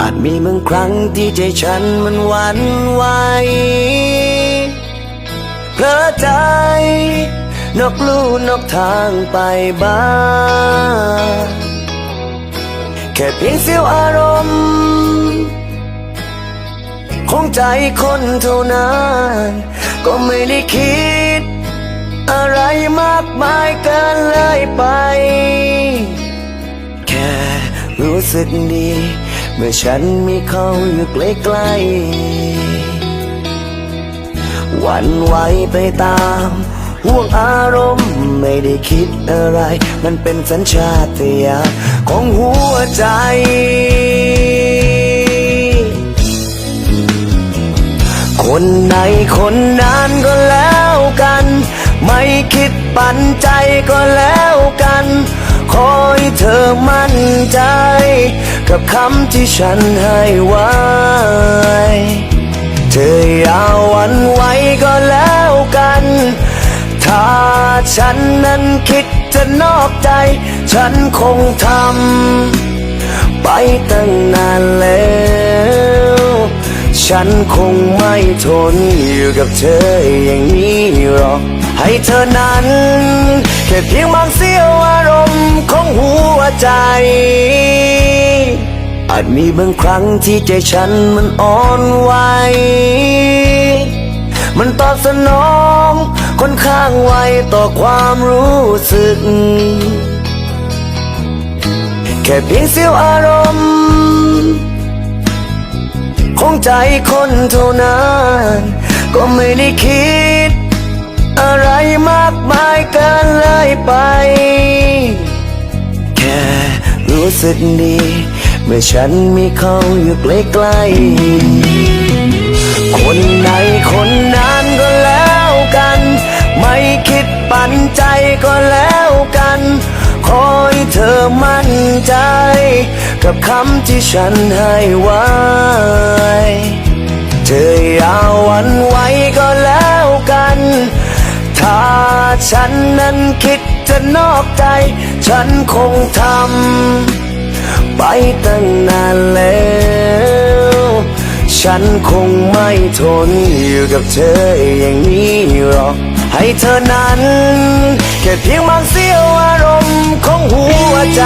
อาจมีบางครั้งที่ใจฉันมันหวันไหวเพลอใจนอกลู่นอกทางไปบ้างแค่เพียงเสียวอารมณ์ของใจคนเท่านั้น ก็ไม่ได้คิด อะไรมากมายเกินเลยไป แค่รู้สึกดี เมื่อฉันมีเขาอยู่ใกล้ๆวันไหวไปตามห่วงอารมณ์ไม่ได้คิดอะไร มันเป็นสัญชาตญาณของหัวใจ คนไหนคนนั้นก็แล้วกัน ไม่คิดปันใจก็แล้วกันขอให้เธอมั่นใจ กับคำที่ฉันให้ไว้ เธออย่าหวันไหวก็แล้วกัน ถ้าฉันนั้นคิดจะนอกใจ ฉันคงทำไปตั้งนานแล้ว ฉันคงไม่ทนอยู่กับเธออย่างนี้หรอก ให้เธอนั้นแค่เพียงบางเสี้ยวอารมณ์ของหัวใจ อาจมีบางครั้งที่ใจฉันมันอ่อนไหว มันตอบสนองค่อนข้างไวต่อความรู้สึก แค่เพียงเสี้ยวอารมณ์ของใจคนเท่านั้น ก็ไม่ได้คิด อะไรมากมายเกินเลยไป แค่รู้สึกดี เมื่อฉันมีเขาอยู่ใกล้ๆคนไหนคนนั้นก็แล้วกัน ไม่คิดปันใจก็แล้วกัน ขอให้เธอมั่นใจ กับคำที่ฉันให้ไว้ เธออย่าหวันไหวก็แล้วกัน ถ้าฉันนั้นคิดจะนอกใจ ฉันคงทำ ไปตั้งนานแล้ว ฉันคงไม่ทนอยู่กับเธออย่างนี้หรอก ให้เธอนั้น แค่เพียงบางเสี้ยวอารมณ์ของหัวใจ